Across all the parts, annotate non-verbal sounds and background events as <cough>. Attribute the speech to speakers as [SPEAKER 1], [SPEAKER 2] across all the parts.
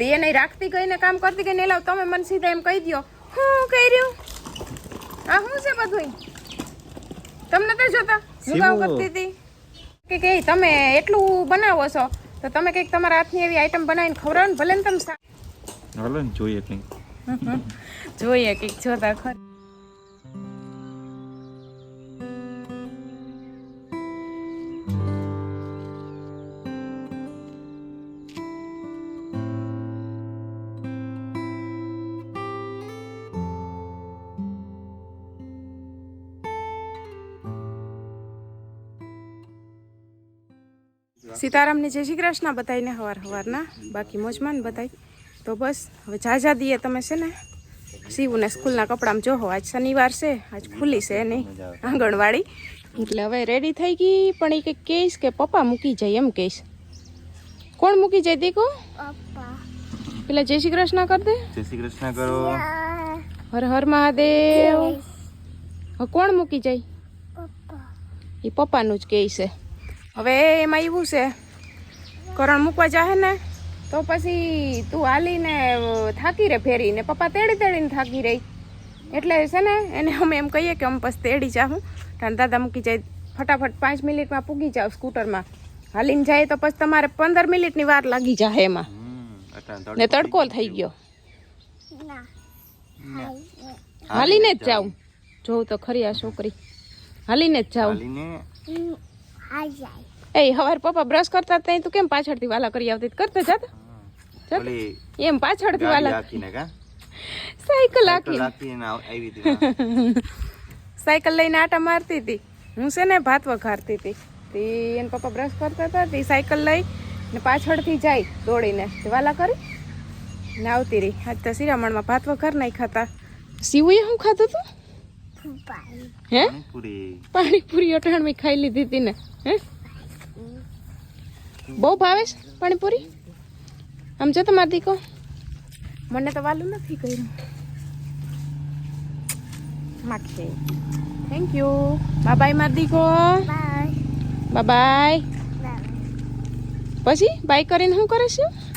[SPEAKER 1] તે એને રાખતી ગઈ ને કામ કરતી ગઈ ને લાવ તમે મને સીધા એમ કહી દો હું કહી રહ્યું? આ શું છે બધું તમને તો જોતા હું કામ કરતી હતી. કે કે તમે એટલું બનાવો છો તો તમે કંઈક તમારા હાથની એવી આઈટમ બનાવીને ખવડાવો ને ભલે ને તમે
[SPEAKER 2] હાલો જોઈએ કંઈક.
[SPEAKER 1] જોઈએ કંઈક જોતા ખર. સીતારામને જય શ્રી કૃષ્ણ બતાવીને હવાર હવારના. બાકી મોજમાં બતાવી. તો બસ હવે જાજા દીએ તમે છે ને? શિવને સ્કૂલના કપડામાં જોહો આજ શનિવાર છે આજ ખુલ્લી છે નહીં આંગણવાડી. એટલે હવે રેડી થઈ ગઈ પણ એ કંઈક કહીશ કે પપ્પા મૂકી જાય એમ કહીશ. કોણ મૂકી જાય દીકુ? પેલા જય શ્રી કૃષ્ણ કર દે.
[SPEAKER 2] જય શ્રી કૃષ્ણ કરો.
[SPEAKER 1] હર હર મહાદેવ. કોણ મૂકી જાય? એ પપ્પાનું જ કહે છે હવે એમાં એવું છે કરણ મૂકવા જાહે ને તો પછી તું હાલીને થાકી રે ફેરીને પપ્પા તેડી તેડીને થાકી રહી. એટલે છે ને એને અમે એમ કહીએ કે અમે પછી તેડી જાઉં કારણ દાદા મૂકી જાય ફટાફટ પાંચ મિનિટમાં પૂગી જાવ સ્કૂટરમાં. હાલીને જાય તો પછી તમારે પંદર મિનિટની વાર લાગી જાય એમાં. ને તડકો થઈ ગયો. હાલીને જ જાઉં. જોઉં. તો ખરી આ છોકરી. હાલીને જ જાઉં.
[SPEAKER 2] હાલીને?
[SPEAKER 1] એ હવાર પપ્પા બ્રશ કરતા ત્યાં તું કેમ પાછળથી વાલા કરી આવતી કરતા જાત. એમ પાછળથી વાલા? સાયકલ
[SPEAKER 2] હતી
[SPEAKER 1] સાયકલ <laughs> લઈને આટા મારતી હતી. હું છે ને ભાત વઘારતી હતી. તે એના પપ્પા બ્રશ કરતા હતા તે સાયકલ લઈ ને પાછળથી જાય દોડીને. વાલા કરી ને આવતી રહી. આજ તો શિરામણમાં ભાત વઘાર નહીં ખાતા શિવુએ શું ખાધું તું? હે?
[SPEAKER 2] પાણીપુરી.
[SPEAKER 1] પાણીપુરી અટાણમી ખાઈ લીધી હતી ને હે? બહુ ભાવે છે પાણીપુરી? આમ જો તમારે દીકો. મને તો વાલું નથી કર્યું. માખે. થેન્ક યુ બાય બાય મારી દીકો. બાય બાય પછી બાય કરીને શું કરે છે?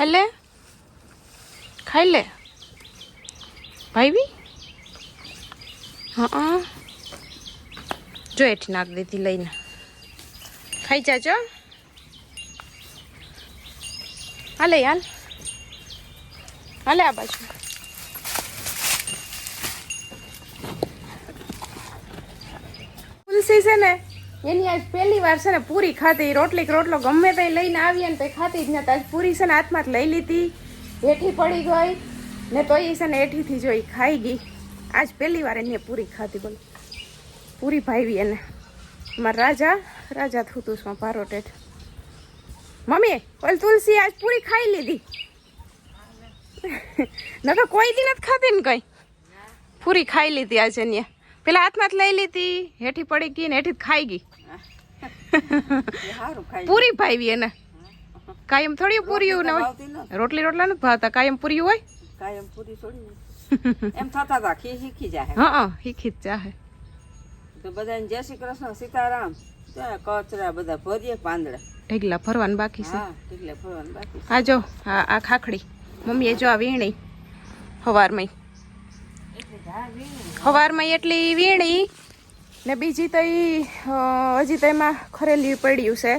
[SPEAKER 1] ખાઈ લે ખાઈ લે ભાઈ હા. જો એઠી નાખ દીધી લઈને. ખાઈ જાજો. હાલે, હાલ. હાલે આ બાજુ. તુલસી છે ને એની આજ પહેલી વાર છે ને પૂરી ખાધી. રોટલી રોટલો ગમે તે લઈને આવીએ ને તો ખાતી જ નતા આજ પૂરી છે ને હાથમાં લઈ લીધી. હેઠી પડી ગઈ. ને તો એ છે ને હેઠીથી જોઈ ખાઈ ગઈ. આજ પહેલી વાર એને પૂરી ખાધી બોલ. પૂરી ભાવી એને. મારા રાજા રાજા થતું છું ભારો ટેઠ મમ્મી, ઓલ તુલસી આજ પૂરી ખાઈ લીધી. <laughs> નકર કોઈ દી નથી ખાધી ને કઈ? પૂરી ખાઈ લીધી આજે ને પેલા હાથમાં લઈ લીધી હેઠી પડી ગઈ ને હેઠી ખાઈ ગઈ. પૂરી ભાવી એને. કાયમ થોડી પૂરી ને હોય રોટલી રોટલા નથી ભાવતા કાયમ પૂરી હોય.
[SPEAKER 3] કાયમ પૂરી થોડી <laughs> એમ થતા હતા ખી શીખી જાય
[SPEAKER 1] હા શીખી જ ચાહે
[SPEAKER 3] તો બધાને જય શ્રી કૃષ્ણ સીતારામ. કચરા બધા ભરીએ પાંદડા.
[SPEAKER 1] ઢેગલા ભરવાનું બાકી છે.
[SPEAKER 3] હા એટલે ફરવાનું બાકી
[SPEAKER 1] આ જો આ આ ખાખડી. મમ્મીએ જો આ વીણી હવારમાં. હવારમાં એટલી વીણી ને બીજી તો ઈ હજી તો એમાં ખરેલી પડ્યું છે.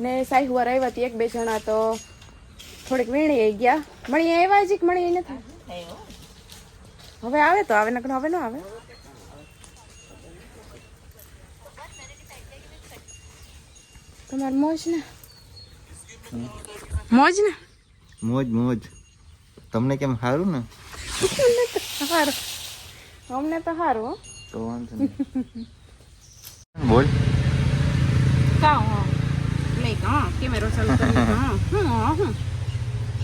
[SPEAKER 1] ને સાહીવાર આવ્યા હતી એક બે જણા તો થોડીક વીણી આવી ગયા. મણી આવ્યા હજી કે મણી નથી? હવે આવે તો આવે નકર હવે ન આવે? તમારે મોજ ને? મોજ ને?
[SPEAKER 2] મોજ મોજ. તમને કેમ સારું ને?
[SPEAKER 1] સારું અમને તો સારું
[SPEAKER 2] તો વાંધો નહીં. <laughs> બોલ.
[SPEAKER 1] કા હા? લઈ હા કેમેરો ચાલુ કરી હા હું હા હું.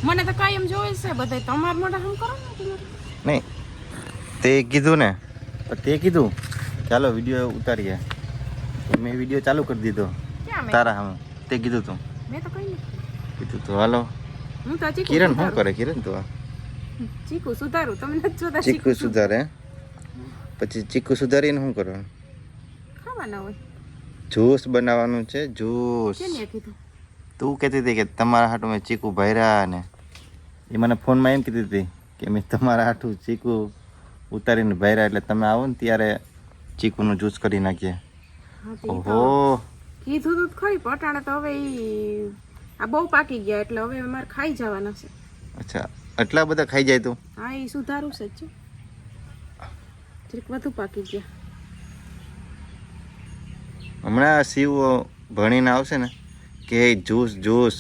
[SPEAKER 1] મને તો કાયમ જોવે છે બધાય તમારા મોઢા હમ કરો ને
[SPEAKER 2] નહીં તે કીધું ને. તો તે કીધું ચાલો વીડિયો ઉતારીએ. મેં વીડિયો ચાલુ કરી દીધો તારા હમ. તે કીધું તું.
[SPEAKER 1] મેં તો કઈ
[SPEAKER 2] કીધું તો હાલો.
[SPEAKER 1] હું તો
[SPEAKER 2] કિરણ શું કરે? કિરણ તું
[SPEAKER 1] ચીકુ સુધારું તમને જોતા
[SPEAKER 2] ચીકુ સુધારે પછી ચીકુ સુધારીને શું કરવાનું?
[SPEAKER 1] ખાવાના હોય.
[SPEAKER 2] જ્યુસ બનાવવાનું છે જ્યુસ.
[SPEAKER 1] કીધું?
[SPEAKER 2] તું કહેતી હતી કે તમારા હાટું મેં ચીકુ ભર્યા ને એ મને ફોનમાં એમ કીધી હતી કે મેં તમારા હાટું ચીકુ ઉતારીને ભર્યા એટલે તમે આવો ને ત્યારે ચીકુનું જ્યુસ કરી નાખીએ. ઓહો.
[SPEAKER 1] કીધું તું ખરી પટાણે તો હવે આ બહુ પાકી ગયા એટલે હવે અમારે ખાઈ જવાના છે.
[SPEAKER 2] અચ્છા આટલા બધા ખાઈ જાય તું?
[SPEAKER 1] હા એ સુધારું છે. જ વધુ પાકી ગયા.
[SPEAKER 2] હમણાં શિવ ભણીને આવશે ને કે જ્યુસ જ્યુસ.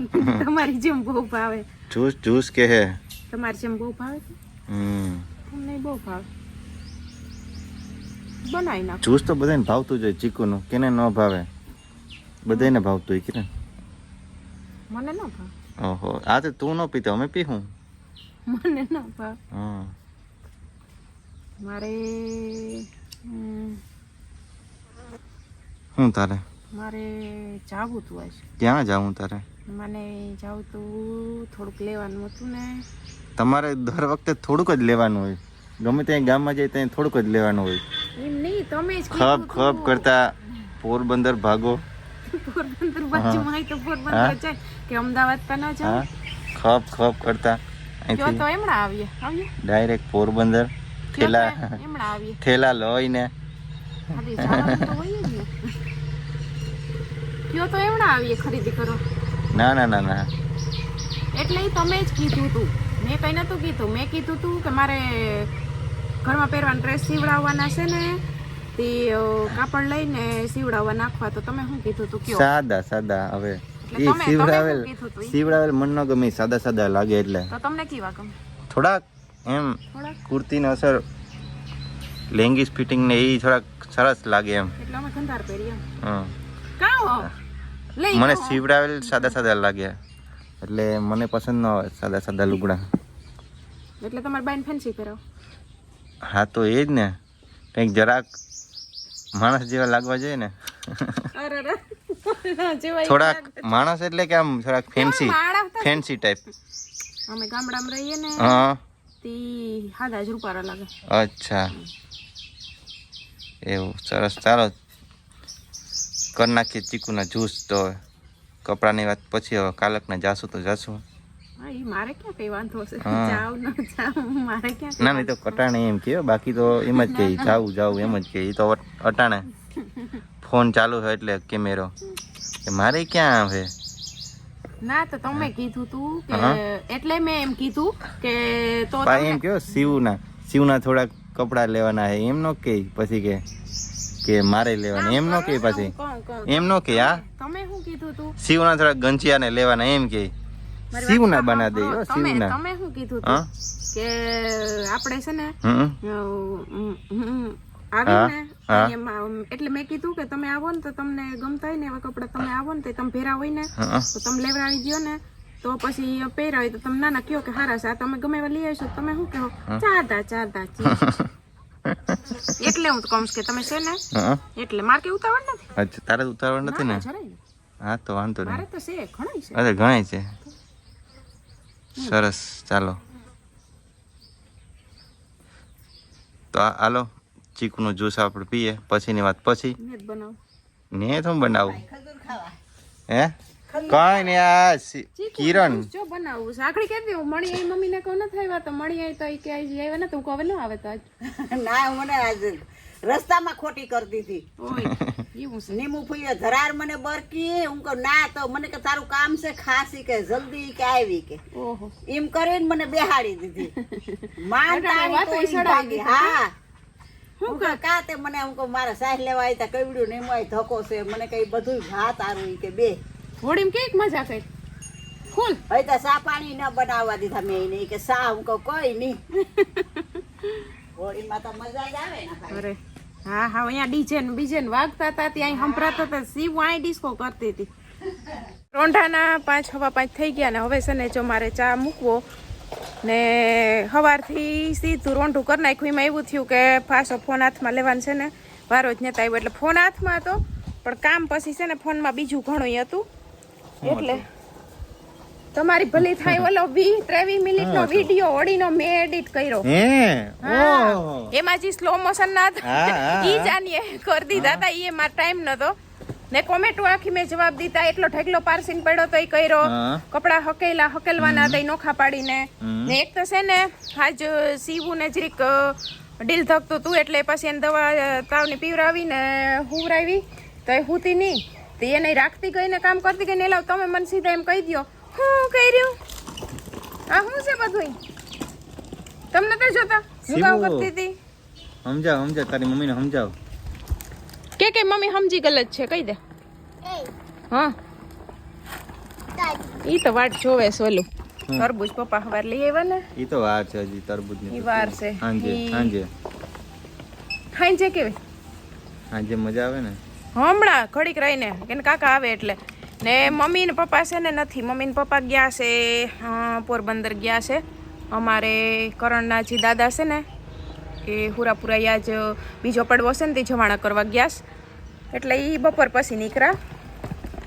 [SPEAKER 2] <laughs>
[SPEAKER 1] તમારી જેમ બહુ ભાવે.
[SPEAKER 2] જ્યુસ જ્યુસ કે હે.
[SPEAKER 1] તમારી જેમ બહુ ભાવે
[SPEAKER 2] હમ.
[SPEAKER 1] તમને બહુ ભાવે. બનાવી નાખ.
[SPEAKER 2] જ્યુસ તો બધાને ભાવતું જ હોય ચીકુનું. કેને ન ભાવે? બધાને ભાવતું હોય કિરણ
[SPEAKER 1] મને ન ભાવે.
[SPEAKER 2] ઓહો આ તો તું ન પીતો અમે પીહું.
[SPEAKER 1] મને ન ભાવે.
[SPEAKER 2] હા.
[SPEAKER 1] મારે
[SPEAKER 2] હું તારે?
[SPEAKER 1] મારે જાવું તું આજે.
[SPEAKER 2] ક્યાં જાવું તારે?
[SPEAKER 1] મને જાવું તું થોડુંક લેવાનું હતું ને.
[SPEAKER 2] તમારે દર વખતે થોડુંક જ લેવાનું હોય. ગમે ત્યાં ગામમાં જાય ત્યાં થોડુંક જ લેવાનું હોય.
[SPEAKER 1] એમ નહીં તમે જ ખબ
[SPEAKER 2] ખપ કરતા પોરબંદર ભાગો. <laughs>
[SPEAKER 1] પોરબંદર બાજુમાં હોય તો પોરબંદર જાય કે અમદાવાદ તો ના જાય.
[SPEAKER 2] ખપ ખપ કરતા. અહીંથી
[SPEAKER 1] તો એમણા આવીએ. આવીએ.
[SPEAKER 2] ડાયરેક્ટ પોરબંદર. થેલા થેલા લઈને
[SPEAKER 1] ને. કયો તો એમણા આવીએ ખરીદી કરો.
[SPEAKER 2] ના ના ના ના.
[SPEAKER 1] એટલે તમે જ કીધું તું. મેં કઈ નતું કીધું. મેં કીધું તું કે મારે ઘરમાં પહેરવાના ડ્રેસ સીવડાવવાના છે ને તે કાપડ લઈને સીવડાવવા નાખવા. તો તમે શું કીધું તું? કયો?
[SPEAKER 2] સાદા સાદા. હવે એ સીવડાવેલ
[SPEAKER 1] ઈ?
[SPEAKER 2] સીવડાવેલ મન ન ગમે સાદા સાદા લાગે એટલે.
[SPEAKER 1] તો તમને કેવા ગમે?
[SPEAKER 2] થોડાક એમ કુર્તીની અસર લેંગીસ ફિટિંગ ને એ થોડાક સરસ લાગે એમ. મને સીવડાવેલ સાદા સાદા લાગ્યા એટલે મને પસંદ ન આવે સાદા સાદા લુગડા.
[SPEAKER 1] એટલે તમારે બાઈન ફેન્સી પહેરો.
[SPEAKER 2] હા તો એ જ ને. કંઈક જરાક માણસ જેવા લાગવા જોઈએ ને. થોડાક માણસ એટલે કે આમ થોડાક ફેન્સી ફેન્સી ટાઈપ
[SPEAKER 1] અમે ગામડામાં રહીએ ને.
[SPEAKER 2] હા.
[SPEAKER 1] લાગે
[SPEAKER 2] અચ્છા એવું સરસ ચાલો કરી નાખીએ ચીકુના જ્યુસ તો કપડાની વાત પછી હવે કાલકને જાશું તો જાશું
[SPEAKER 1] મારે ક્યાં કઈ વાંધો છે
[SPEAKER 2] હા.
[SPEAKER 1] જાવ ન જાવ મારે ક્યાં
[SPEAKER 2] ના નહીં તો કટાણે એમ કે બાકી તો એમ જ કે જાવું જાવું એમ જ કે એ તો અટાણે ફોન ચાલુ હોય એટલે કેમેરો. મારે ક્યાં આવે
[SPEAKER 1] ના તો તમે કીધું તું કે. એટલે મેં એમ કીધું કે તો તમે-
[SPEAKER 2] એમ કયો શિવના શિવના થોડાક કપડાં લેવાના છે એમ નો કે પછી કે કે મારે લેવાના એમ નો કે પછી. એમ નો કે આ
[SPEAKER 1] તમે શું કીધું તું?
[SPEAKER 2] શિવના થોડાક ગંચિયાને લેવાના એમ કે. શિવના બના દે. શિવના
[SPEAKER 1] તમે શું કીધું કે આપણે છે ને આવીને
[SPEAKER 2] હા.
[SPEAKER 1] એમાં એટલે મેં કીધું કે તમે આવો ને તો તમને ગમતા હોય ને એવા કપડા તમે આવો ને તો તમે ભેરા હોય ને
[SPEAKER 2] હા.
[SPEAKER 1] તો તમે લેવડાવી દ્યો ને તો પછી પહેરા હોય તો તમે નાના કયો કે હારા છે આ તમે ગમે એવા લઈ આવશો તો તમે શું કહો? ચાદા ચાદા <laughs> એટલે હું કહું છું કે તમે છે ને
[SPEAKER 2] હા.
[SPEAKER 1] એટલે મારે કે ઉતાવળ નથી.
[SPEAKER 2] અચ્છા તારે તો ઉતાવળ નથી ને?
[SPEAKER 1] જરાય નહીં.
[SPEAKER 2] હા તો વાંધો
[SPEAKER 1] મારે
[SPEAKER 2] નહીં
[SPEAKER 1] તો છે ઘણાય છે.
[SPEAKER 2] અરે ઘણાય છે. સરસ ચાલો. તો આ- હાલો. ચીકુનો જ્યુસ આપણે પીએ પછીની વાત પછી.
[SPEAKER 1] બનાવું.
[SPEAKER 2] ને શું બનાવું. હે? કઈ ને આ કિરણ.
[SPEAKER 1] જો બનાવું. છે આખડી હું મણી આઈ મમ્મીને કહું નથી આવ્યા તો મણી આઈ તો ઈ કે આઈ આવ્યા ને તો હું ન આવે તો આજ. <laughs>
[SPEAKER 3] ના મને આજ રસ્તામાં ખોટી કરતી હતી. <laughs>
[SPEAKER 1] એવું છે.
[SPEAKER 3] નીમુ ફૂઈએ ધરાર મને બરકી હું કહું ના તો મને કે તારું કામ છે ખાસી કે જલ્દી કે આવી કે.
[SPEAKER 1] ઓહો.
[SPEAKER 3] એમ કરીને મને બેહાડી દીધી. <laughs> માન.
[SPEAKER 1] દીધી.
[SPEAKER 3] હા. હું કા તે મને હું કહું મારા સાહેબ લેવા આવી તા કઈડ્યું ને એમાં ધક્કો છે મને કઈ બધું ભાત આરું કે બે.
[SPEAKER 1] હોળીમાં કેક મજા કરી. ખુલ
[SPEAKER 3] હવે તો સા પાણી ન બનાવવા દીધા મેં એને કે સા હું કહું કોઈ નહીં. <laughs> હોળીમાં તો મજા જ આવે ને
[SPEAKER 1] અરે હા હા અહીંયા ડીજે ને બીજે ને વાગતા હતા ત્યાં સંભળાતા હતા શિવ અહીં ડિસ્કો કરતી હતી. રોંઢાના પાંચ હવા પાંચ થઈ ગયા ને હવે છે ને જો મારે ચા મૂકવો ને સવારથી સીધું રોંઢું કરી નાખ્યું. એમાં એવું થયું કે પાછો ફોન હાથમાં લેવાનું છે ને વારો જ નતા આવ્યો. એટલે ફોન હાથમાં હતો પણ કામ પછી છે ને ફોનમાં બીજું ઘણું હતું. એટલે તમારી ભલી થાય ઓલો વી ત્રેવીસ મિનિટનો વીડિયો ઓડીનો મેં એડિટ કર્યો.
[SPEAKER 2] હે?
[SPEAKER 1] એમાં જે સ્લો મોશન ના હતા ઈ. જાણીએ કરી દીધા હતા. એ એમાં ટાઈમ નતો ને કોમેટો આખી મેં જવાબ દીધા. એટલો ઢગલો પારસીન પડ્યો તો એ કર્યો કપડા હકેલા હકેલવાના હતા નોખા પાડીને. ને એક તો છે ને આજ સીવું ને જરીક ડીલ થકતું તું એટલે પછી એને દવા તાવની પીવરાવી ને હુવરાવી. તો એ હુતી નહીં. તો એને રાખતી ગઈ ને કામ કરતી ગઈ ને એલાવ તમે મને સીધા એમ કહી દો હું કહી રહ્યું આ શું છે બધું તમને તો જોતા. હું કામ કરતી હતી.
[SPEAKER 2] સમજાવ સમજાવ તારી મમ્મીને સમજાવ.
[SPEAKER 1] કે કે મમ્મી સમજી ગલત છે કહી દે. હા. ઈ તો વાટ જોવે
[SPEAKER 2] સોલું
[SPEAKER 1] તરબૂજ પપ્પા હવાર લઈ આવ્યા ને?
[SPEAKER 2] ઈ તો વાર છે હજી
[SPEAKER 1] તરબૂજની વાર છે.
[SPEAKER 2] હાંજે હાંજે.
[SPEAKER 1] હાંજે કેવી?
[SPEAKER 2] હાંજે મજા આવે ને?
[SPEAKER 1] હમણાં ઘડીક રહીને. કે કાકા આવે એટલે. ને મમ્મી ને પપ્પા છે ને નથી. મમ્મી ને પપ્પા ગયા છે પોરબંદર ગયા છે. અમારે કરણના જે દાદા છે ને કે હુરાપુરા યા જ બીજો પડવો છે ને તે જવાણા કરવા ગયા એટલે એ બપોર પછી નીકળ્યા.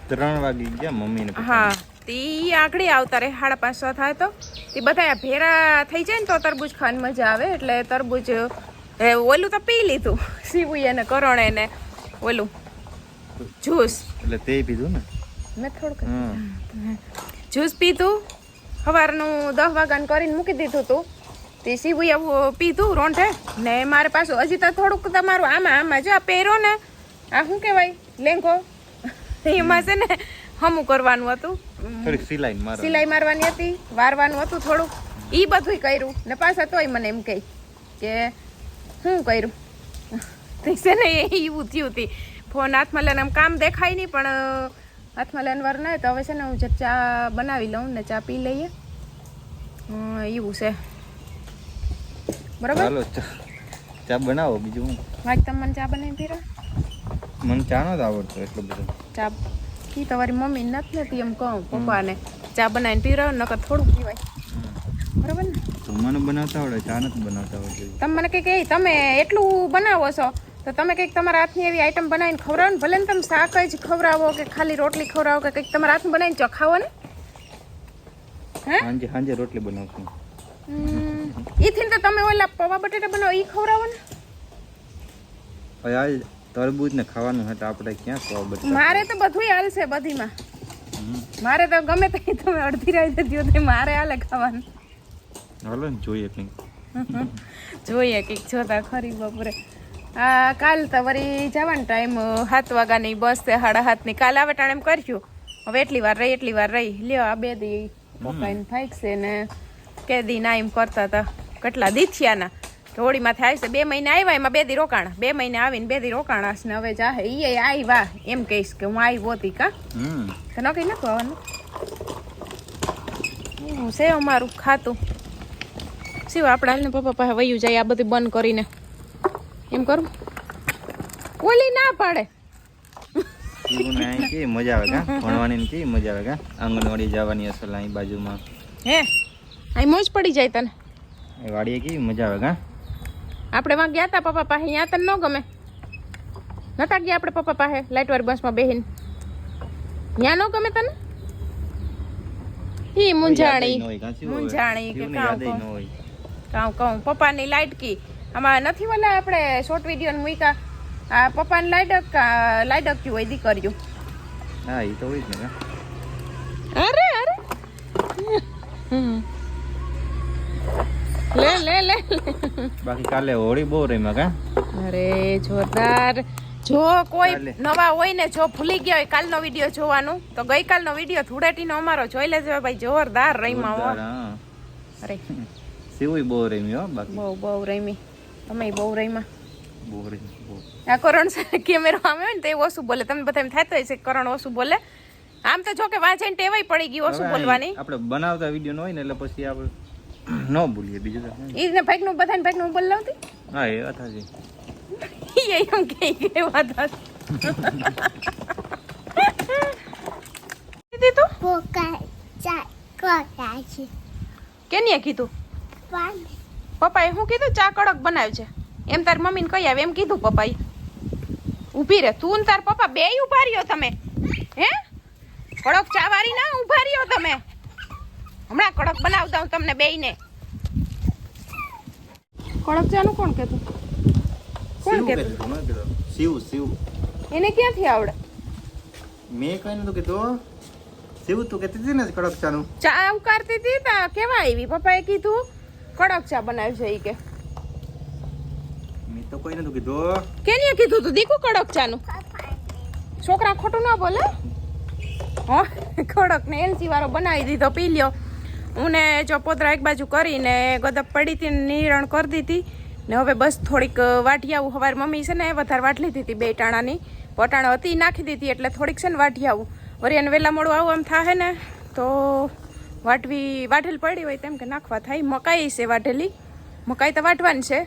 [SPEAKER 2] ત્રણ વાગી ગયા મમ્મી
[SPEAKER 1] હા તે આકડી આવતા રે સાડા પાંચ થાય તો. તે બધા ભેરા થઈ જાય ને તો તરબૂચ ખાવાની મજા આવે એટલે તરબૂજ એ ઓલું તો પી લીધું <laughs> સીવું એને કરણે ને ઓલું જ્યુસ.
[SPEAKER 2] એટલે તે પીધું ને?
[SPEAKER 1] મેં થોડુંક જ્યુસ પીધું સવારનું દસ વાગ્યાનું કરીને મૂકી દીધું હતું તે સીવું એવું પીધું રોંઢે. ને મારે પાછું હજી તો થોડુંક તમારું આમાં આમાં જો આ પહેરો ને આ શું કહેવાય? લેંઘો. એમાં છે ને હમું કરવાનું હતું.
[SPEAKER 2] સિલાઈ
[SPEAKER 1] સિલાઈ મારવાની હતી વારવાનું હતું થોડુંક. એ બધુંય કર્યું. ને પાછા તોય મને એમ કહી કે શું કર્યું? તે છે ને એ એવું થયું હતી ફોન હાથમાં લઈને આમ કામ દેખાય નહીં પણ હાથમાં લઈને વાર ના તો હવે છે ને હું ચા બનાવી લઉં ને ચા પી લઈએ. એવું છે. બરાબર?
[SPEAKER 2] ચાલો ચા બનાવો બીજું હું.
[SPEAKER 1] વાજ તમે મને ચા બનાવી પીરો.
[SPEAKER 2] મને ચા નતો આવડતો એટલો બધો.
[SPEAKER 1] ચા ઈ તમારી મમ્મી નથી નથી એમ કહું પપ્પાને. ચા બનાવીને પીરો નકર થોડું પીવાય. બરાબર ને?
[SPEAKER 2] મને બનાવતા આવડે ચા નથી બનાવતા આવડે
[SPEAKER 1] તમે મને કંઈક એ તમે એટલું બનાવો છો તો તમે કંઈક તમારા હાથની એવી આઈટમ બનાવીને ખવડાવો ને ભલે ને તમે શાક જ ખવડાવો કે ખાલી રોટલી ખવડાવો કે કંઈક તમારા હાથમાં બનાવીને ચખાવો ને? હે?
[SPEAKER 2] હાંજે હાંજે રોટલી બનાવશું.
[SPEAKER 1] ઈથી તો તમે ઓલા પવા બટેટા બનાવો ઈ ખવરાવો ને.
[SPEAKER 2] હવે આ તરબૂજ ને ખાવાનું હતું આપણે ક્યાં પવા બટેટા
[SPEAKER 1] મારે તો બધુંય હાલશે બધીમાં. મારે તો ગમે તે તમે અડધી રાઈ દ્યો તો મારે હાલે ખાવાનું.
[SPEAKER 2] હાલો ને જોઈએ કંઈક.
[SPEAKER 1] જોઈએ કંઈક જોતા ખરી બપોરે. આ કાલ તો વળી જવાનો ટાઈમ સાત વાગ્યાની બસ છે સાડા સાતની. કાલ આવે ટાણે એમ કર્યું હવે એટલી વાર રહી એટલી વાર રહી. લ્યો આ બે દી પપ્પાને ફાઈકશે ને. કે દી ના એમ કરતા હતા. કેટલા દીથિયાના. હોળીમાંથી આવશે બે મહિને આવ્યા એમાં બે દી રોકાણા. બે મહિને આવીને બે દી રોકાણા ને હવે જાહે ઈ આવ્યા. એમ કહીશ કે હું આવી હતી કા? તો ન કઈ નતું આવવાનું. હું છે અમારું ખાતું. શું આપણે હાલને પપ્પા પાસે વયું જાય આ બધું બંધ કરીને. એમ કરું? ઓલી ના પાડે.
[SPEAKER 2] મજા આવે કા? ભણવાની કેવી મજા આવે કા? આંગણવાડી જવાની અસલ અહીં બાજુમાં.
[SPEAKER 1] હે? અહીં મોજ પડી જાય તને.
[SPEAKER 2] એ વાડીએ કેવી મજા આવે કા
[SPEAKER 1] આપણે વાં ગયા હતા પપ્પા પાસે અહીંયા તને ન ગમે? નતા ગયા આપણે પપ્પા પાસે લાઇટવાળી બસમાં બેહીને? ત્યાં ન ગમે તને? હી મુંજાણી
[SPEAKER 2] કાં?
[SPEAKER 1] મુંજાણી કે કાં કહું.
[SPEAKER 2] ન
[SPEAKER 1] કહું પપ્પાની લાઈટ કી. આમાં નથી વલા આપણે શોર્ટ વીડિયો મૂકા આ પપ્પાની લાઈટ અક્યું હોય દીકરીયું
[SPEAKER 2] હા એ તો હોય જ ને
[SPEAKER 1] અરે અરે. હમ. લે લે લે
[SPEAKER 2] બાકી કાલે હોળી બહુ રમ્યા કા?
[SPEAKER 1] અરે જોરદાર. જો કોઈ નવા હોય ને જો ભૂલી ગયા હોય કાલનો વીડિયો જોવાનું. તો ગઈકાલનો વીડિયો ધૂળેટીનો અમારો જોઈ લેજો ભાઈ જોરદાર રમ્યા હો. અરે.
[SPEAKER 2] શિવુય બહુ રમ્યો હો બાકી.
[SPEAKER 1] બહુ બહુ રમી. તમે બહુ
[SPEAKER 2] રમ્યા. બહુ
[SPEAKER 1] આ કરણ કેમેરો આમે હોય ને તો ઓછું બોલે. તમને બધા એમ થતું હોય છે કરણ ઓછું બોલે. આમ તો જો કે વાંચે ટેવાય પડી ગઈ ઓછું બોલવાની.
[SPEAKER 2] આપણે બનાવતા વીડિયો ન હોય ને એટલે પછી આપણે ન ભૂલીએ બીજું તો શું.
[SPEAKER 1] ઈ ને ભાઈનું બધાને ભાઈનું બોલ લાવતી
[SPEAKER 2] હા એ વાત હતી <laughs>
[SPEAKER 1] એ એમ કે એ વાત હતી. દીદી કીધું કેનીએ કીધું? પપ્પાએ શું કીધું? ચા કડક બનાવ્યું છે. એમ તાર મમ્મીને કહી આવે એમ કીધું પપ્પાએ. ઊભી રે તું ને તાર પપ્પા બેય ઊભા રહ્યો તમે. હે? કડક ચા વાળી ના ઊભા રહ્યો તમે. હમણાં કડક બનાવતા હું તમને બેયને. કડક ચાનું કોણ કહેતું? કોણ કહેતું.
[SPEAKER 2] શિવ શિવ.
[SPEAKER 1] એને ક્યાંથી આવડે?
[SPEAKER 2] મેં કઈ નતું કીધું. શિવ તું કહેતી હતી ને કડક ચાનું?
[SPEAKER 1] ચા ઉકારતી હતી તા. કેવા આવી? પપ્પાએ કીધું કડક ચા બનાવશે ઈ કે.
[SPEAKER 2] મેં તો કોઈ નતું કીધું.
[SPEAKER 1] કેને કીધું તું? દીકુ કડક ચાનું. છોકરા ખોટું ના બોલે? હા? કડક ને એલસી વાળો બનાવી દીધો પી લ્યો. હું ને ચોપોતરા એક બાજુ કરીને ગદપ પડી હતી નિરણ કરી દીધી. ને હવે બસ થોડીક વાટી આવું હવાર મમ્મી છે ને વધારે વાટ લીધી હતી બે ટાણાની. પટાણ હતી નાખી દીધી એટલે થોડીક છે ને વાટી આવું વળી એને વહેલા મોડું આવું એમ થાય ને તો વાટવી વાટેલ પડી હોય તેમ કે નાખવા થાય. મકાઈ છે વાટેલી મકાઈ તો વાટવાની છે.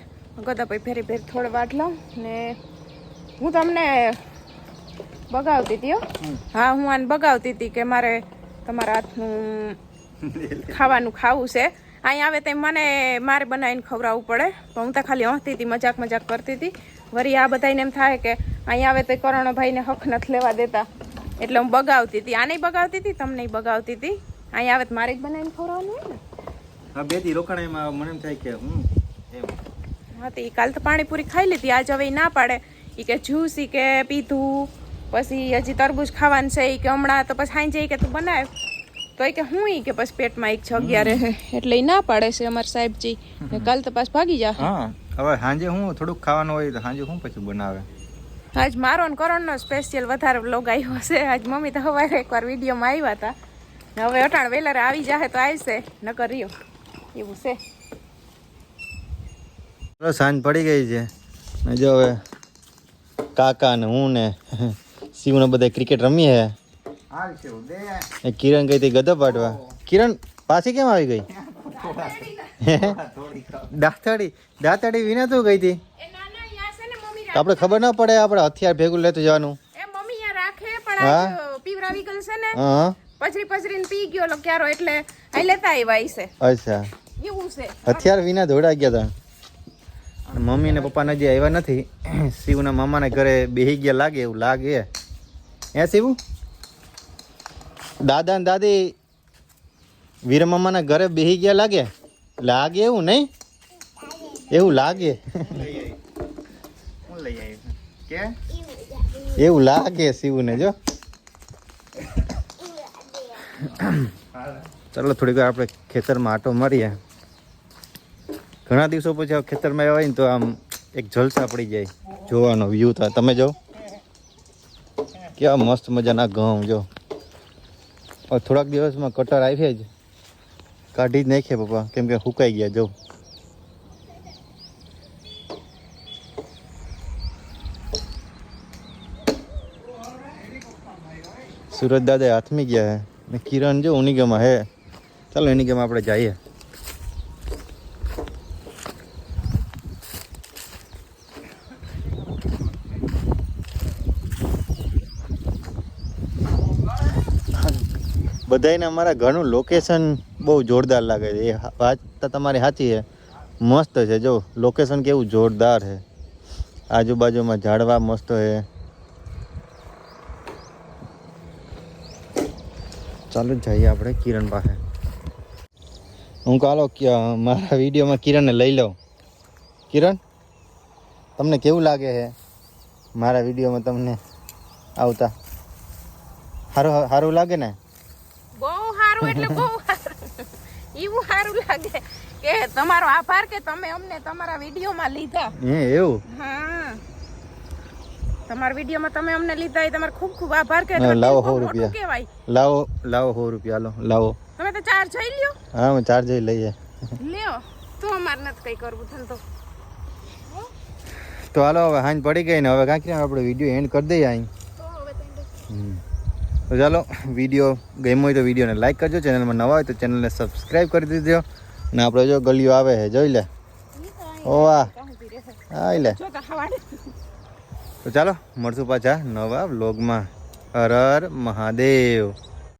[SPEAKER 1] ગદા ભાઈ ફેરી ફેરી થોડે વાટ લઉં ને હું તમને બગાવતી હતી હો. હા હું આને બગાવતી હતી કે મારે તમારા હાથનું ખાવાનું ખાવું છે. અહીંયા આવે તે મને મારે બનાવીને ખવડાવવું પડે. તો હું તો ખાલી હસતી હતી મજાક મજાક કરતી હતી. વરી આ બધાને એમ થાય કે અહીંયા આવે તો કરણભાઈને હક નથી લેવા દેતા. એટલે હું બગાવતી હતી. આને બગાવતી હતી તમને બગાવતી હતી. અહીંયા આવે તો મારે જ બનાવીને ખવડાવવાનું હોય ને.
[SPEAKER 2] હા બે દી રોકાણામાં મને એમ થાય કે હું એમ.
[SPEAKER 1] હા તો એ કાલ તો પાણીપુરી ખાઈ લીધી. આજે હવે ના પાડે. એ કે જ્યુસ એ કે પીધું. પછી હજી તરબૂચ ખાવાનું છે. એ કે હમણાં તો પછી સાંજે કે તું બનાવ. તો એ કે હું ઈ કે પછી પેટમાં એક જગ્યા રહે એટલે એ ના પાડે છે અમારા સાહેબજી. કાલ તો પાછ ભાગી જા
[SPEAKER 2] હા હવે સાંજે હું થોડુંક ખાવાનું હોય તો સાંજે હું પછી બનાવે?
[SPEAKER 1] આજ મારો ને કરણનો સ્પેશિયલ વધારે લોગ આવ્યો છે. આજ મમ્મી તો સવારે એકવાર વિડીયોમાં આવ્યા હતા ને હવે અટાણ વેલર આવી જાહે તો આવશે. નકર રહ્યો એવું છે.
[SPEAKER 2] સાંજ પડી ગઈ છે. ને જો હવે કાકા ને હું ને <laughs> શિવને બધા ક્રિકેટ રમીએ એ કિરણ ગઈ હતી ગધો પાડવા કિરણ પાછી કેમ આવી ગઈ? દાંતડી દાંતડી વિના તું ગઈ હતી?
[SPEAKER 1] એ ના ના યા છે ને મમ્મી
[SPEAKER 2] તો આપણે ખબર ના પડે આપણે હથિયાર ભેગું લેતું જવાનું.
[SPEAKER 1] એ મમ્મી યા રાખે પણ આજ પીવરાવી ગલ છે ને
[SPEAKER 2] હા
[SPEAKER 1] પછરી પચરીને પી ગયો લો ક્યારો એટલે આ લેતા આવ્યા છે
[SPEAKER 2] અચ્છા.
[SPEAKER 1] એવું છે.
[SPEAKER 2] હથિયાર વિના દોડા ગયા હતા મમ્મી ને પપ્પા નજી આવ્યા નથી. <clears throat> શિવના મામાને ઘરે બેહી ગયા લાગે એવું લાગે. હે શિવ? દાદા ને દાદી વીર મામાના ઘરે બેહી ગયા લાગે? લાગે એવું નહીં? એવું લાગે. એવું લાગે શિવને જો. ચાલો થોડીક વાર આપણે ખેતરમાં આટો મારીએ. ઘણા દિવસો પછી ખેતરમાં આવ્યા ને તો આમ એક જલસા પડી જાય. જોવાનો વ્યૂ થાય તમે જો. કેવા મસ્ત મજાના ઘઉં જો. થોડાક દિવસમાં કટર આવી જ. કાઢી જ નાખીએ પપ્પા. કેમ કે સુકાઈ ગયા, જો. સુરત દાદા હાથમી ગયા હે. ને કિરણ જો ઉનિગમાં હે. ચાલો એની ગેમ આપણે જઈએ. બધાને અમારા ઘરનું લોકેશન બહુ જોરદાર લાગે છે. એ વાત તો તમારી સાચી છે. મસ્ત છે જો લોકેશન કેવું જોરદાર છે. આજુબાજુમાં ઝાડવા મસ્ત છે. ચાલો જઈએ આપણે કિરણ પાસે. હું કાલો મારા વિડીયોમાં કિરણને લઈ લઉં. કિરણ, તમને કેવું લાગે છે? મારા વિડીયોમાં તમને આવતા? સારું સારું લાગે ને?
[SPEAKER 1] સારું એટલે બહુ એવું સારું લાગે કે તમારો આભાર કે તમે અમને તમારા વિડીયોમાં લીધા.
[SPEAKER 2] હે એવું?
[SPEAKER 1] હા. તમારા વિડીયોમાં તમે અમને લીધા એ તમારો ખૂબ ખૂબ આભાર કે
[SPEAKER 2] હા, લાવો
[SPEAKER 1] મોટું
[SPEAKER 2] રૂપિયા. લાવો લાવો સો રૂપિયા લો લાવો.
[SPEAKER 1] તમે તો ચાર જઈ લ્યો.
[SPEAKER 2] હા હું ચાર્જ લઈએ.
[SPEAKER 1] લ્યો. તો અમારે નથી કઈ કરવું થન
[SPEAKER 2] તો હાલો હવે હાંજ પડી ગઈ ને હવે કાંકરી આપણે વીડિયો એન્ડ કરી દઈએ અહીં.
[SPEAKER 1] તો
[SPEAKER 2] ચાલો, વીડિયો ગમ્યો હોય તો વિડીયોને લાઈક કરજો. ચેનલમાં નવા હોય તો ચેનલને સબસ્ક્રાઈબ કરી દીધો અને આપણે જો ગલીઓ આવે છે, જોઈ લે. ઓવા હા લે.
[SPEAKER 1] તો
[SPEAKER 2] તો ચાલો, મળશું પાછા નવા વ્લોગમાં હર હર મહાદેવ.